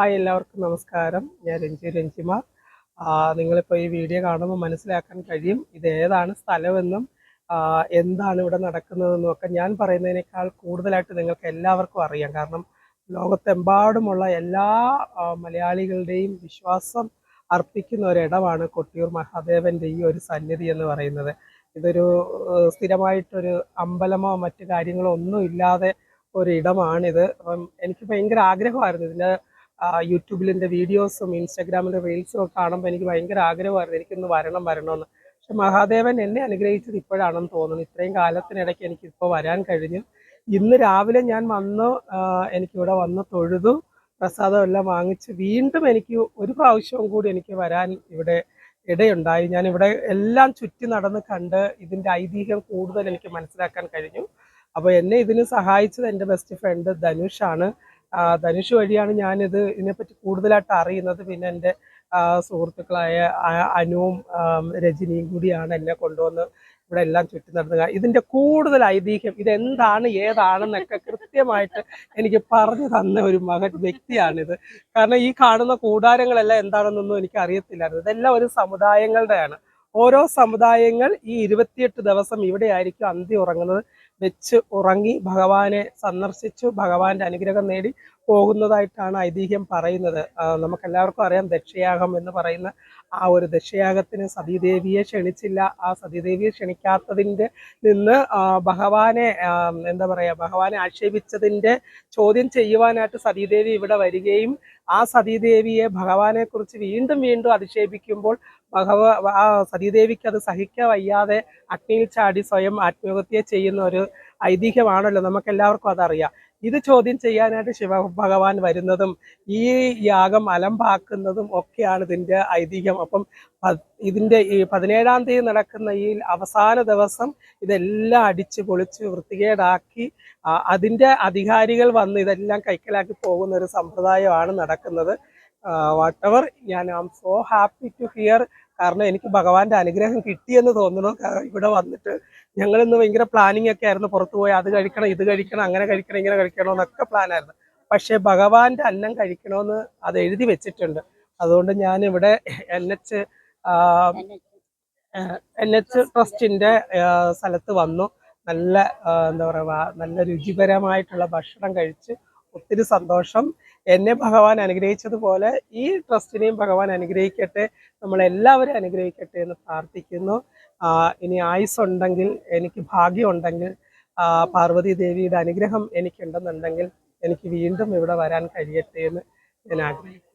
Hi എല്ലാവർക്കും നമസ്കാരം. ഞാൻ രഞ്ജി രഞ്ജിമാർ നിങ്ങളിപ്പോൾ ഈ വീഡിയോ കാണുമ്പോൾ മനസ്സിലാക്കാൻ കഴിയും ഇത് ഏതാണ് സ്ഥലമെന്നും എന്താണ് ഇവിടെ നടക്കുന്നതെന്നും ഒക്കെ ഞാൻ പറയുന്നതിനേക്കാൾ കൂടുതലായിട്ട് നിങ്ങൾക്ക് എല്ലാവർക്കും അറിയാം. കാരണം ലോകത്തെമ്പാടുമുള്ള എല്ലാ മലയാളികളുടെയും വിശ്വാസം അർപ്പിക്കുന്ന ഒരിടമാണ് കൊട്ടിയൂർ മഹാദേവന്റെ ഈ ഒരു സന്നിധി എന്ന് പറയുന്നത്. ഇതൊരു സ്ഥിരമായിട്ടൊരു അമ്പലമോ മറ്റു കാര്യങ്ങളോ ഒന്നും ഇല്ലാതെ ഒരിടമാണിത്. അപ്പം എനിക്ക് ഭയങ്കര ആഗ്രഹമായിരുന്നു ഇതിന്റെ യൂട്യൂബിൽ എന്റെ വീഡിയോസും ഇൻസ്റ്റാഗ്രാമിലെ റീൽസും ഒക്കെ കാണുമ്പോൾ എനിക്ക് ഭയങ്കര ആഗ്രഹമായിരുന്നു എനിക്കൊന്ന് വരണം വരണമെന്ന്. പക്ഷെ മഹാദേവൻ എന്നെ അനുഗ്രഹിച്ചത് ഇപ്പോഴാണെന്ന് തോന്നുന്നു. ഇത്രയും കാലത്തിനിടയ്ക്ക് എനിക്കിപ്പോൾ വരാൻ കഴിഞ്ഞു. ഇന്ന് രാവിലെ ഞാൻ വന്ന് എനിക്കിവിടെ വന്ന് തൊഴുതു പ്രസാദം എല്ലാം വാങ്ങിച്ച് വീണ്ടും എനിക്ക് ഒരു പ്രാവശ്യവും കൂടി എനിക്ക് വരാൻ ഇവിടെ ഇടയുണ്ടായി. ഞാൻ ഇവിടെ എല്ലാം ചുറ്റി നടന്ന് കണ്ട് ഇതിന്റെ ഐതിഹ്യം കൂടുതൽ എനിക്ക് മനസ്സിലാക്കാൻ കഴിഞ്ഞു. അപ്പോൾ എന്നെ ഇതിന് സഹായിച്ചത് എന്റെ ബെസ്റ്റ് ഫ്രണ്ട് ധനുഷാണ് ധനുഷ് വഴിയാണ് ഞാനിത് ഇതിനെപ്പറ്റി കൂടുതലായിട്ട് അറിയുന്നത്. പിന്നെ എന്റെ സുഹൃത്തുക്കളായ അനുവും രജനിയും കൂടിയാണ് എന്നെ കൊണ്ടുവന്ന് ഇവിടെ എല്ലാം ചുറ്റി നടത്തുക. ഇതിന്റെ കൂടുതൽ ഐതിഹ്യം ഇതെന്താണ് ഏതാണെന്നൊക്കെ കൃത്യമായിട്ട് എനിക്ക് പറഞ്ഞു തന്ന ഒരു മകൻ വ്യക്തിയാണിത്. കാരണം ഈ കാണുന്ന കൂടാരങ്ങളെല്ലാം എന്താണെന്നൊന്നും എനിക്ക് അറിയത്തില്ലായിരുന്നു ഇതെല്ലാം ഒരു സമുദായങ്ങളുടെയാണ്. ഓരോ സമുദായങ്ങൾ ഈ ഇരുപത്തിയെട്ട് ദിവസം ഇവിടെയായിരിക്കും അന്തി ഉറങ്ങുന്നത്. വെച്ച് ഉറങ്ങി ഭഗവാനെ സന്ദർശിച്ചു ഭഗവാന്റെ അനുഗ്രഹം നേടി. പോകുന്നതായിട്ടാണ് ഐതിഹ്യം പറയുന്നത്. നമുക്കെല്ലാവർക്കും അറിയാം ദക്ഷയാഗം എന്ന് പറയുന്ന ആ ഒരു ദക്ഷയാഗത്തിന് സതീദേവിയെ ക്ഷണിച്ചില്ല. ആ സതീദേവിയെ ക്ഷണിക്കാത്തതിന്റെ നിന്ന് ഭഗവാനെ എന്താ പറയുക ഭഗവാനെ ആക്ഷേപിച്ചതിന്റെ ചോദ്യം ചെയ്യുവാനായിട്ട് സതീദേവി ഇവിടെ വരികയും ആ സതീദേവിയെ ഭഗവാനെക്കുറിച്ച് വീണ്ടും വീണ്ടും അധിക്ഷേപിക്കുമ്പോൾ ഭഗവ ആ സതീദേവിക്ക് അത് സഹിക്കാൻ വയ്യാതെ അഗ്നിയിൽ ചാടി സ്വയം ആത്മഹത്യ ചെയ്യുന്ന ഒരു ഐതിഹ്യമാണല്ലോ. നമുക്ക് എല്ലാവർക്കും അതറിയാം. ഇത് ചോദ്യം ചെയ്യാനായിട്ട് ശിവഭഗവാൻ വരുന്നതും ഈ യാഗം അലമ്പാക്കുന്നതും ഒക്കെയാണ് ഇതിന്റെ ഐതിഹ്യം. അപ്പം ഇതിന്റെ ഈ പതിനേഴാം തീയതി നടക്കുന്ന ഈ അവസാന ദിവസം ഇതെല്ലാം അടിച്ച് പൊളിച്ച് വൃത്തികേടാക്കി അതിന്റെ അധികാരികൾ വന്ന് ഇതെല്ലാം കൈക്കലാക്കി പോകുന്ന ഒരു സമ്പ്രദായമാണ് നടക്കുന്നത്. വാട്ട് എവർ ഞാൻ I am so happy to hear. കാരണം എനിക്ക് ഭഗവാന്റെ അനുഗ്രഹം കിട്ടിയെന്ന് തോന്നുന്നു. ഇവിടെ വന്നിട്ട് ഞങ്ങൾ ഇന്ന് ഭയങ്കര പ്ലാനിങ് ഒക്കെ ആയിരുന്നു പുറത്തു പോയി അത് കഴിക്കണം ഇത് കഴിക്കണം അങ്ങനെ കഴിക്കണം ഇങ്ങനെ കഴിക്കണം എന്നൊക്കെ പ്ലാനായിരുന്നു പക്ഷെ ഭഗവാന്റെ അന്നം കഴിക്കണമെന്ന് അത് എഴുതി വെച്ചിട്ടുണ്ട്. അതുകൊണ്ട് ഞാൻ ഇവിടെ എൻ എച്ച് എൻ എച്ച് ട്രസ്റ്റിന്റെ സ്ഥലത്ത് വന്നു. നല്ല എന്താ പറയുക നല്ല രുചികരമായിട്ടുള്ള ഭക്ഷണം കഴിച്ച് ഒത്തിരി സന്തോഷം. എന്നെ ഭഗവാൻ അനുഗ്രഹിച്ചതുപോലെ ഈ ട്രസ്റ്റിനെയും ഭഗവാൻ അനുഗ്രഹിക്കട്ടെ നമ്മളെല്ലാവരും അനുഗ്രഹിക്കട്ടെ എന്ന് പ്രാർത്ഥിക്കുന്നു. ഇനി ആയുസ് ഉണ്ടെങ്കിൽ എനിക്ക് ഭാഗ്യമുണ്ടെങ്കിൽ പാർവതി ദേവിയുടെ അനുഗ്രഹം എനിക്കുണ്ടെന്നുണ്ടെങ്കിൽ എനിക്ക് വീണ്ടും ഇവിടെ വരാൻ കഴിയട്ടെ എന്ന് ഞാൻ ആഗ്രഹിക്കുന്നു.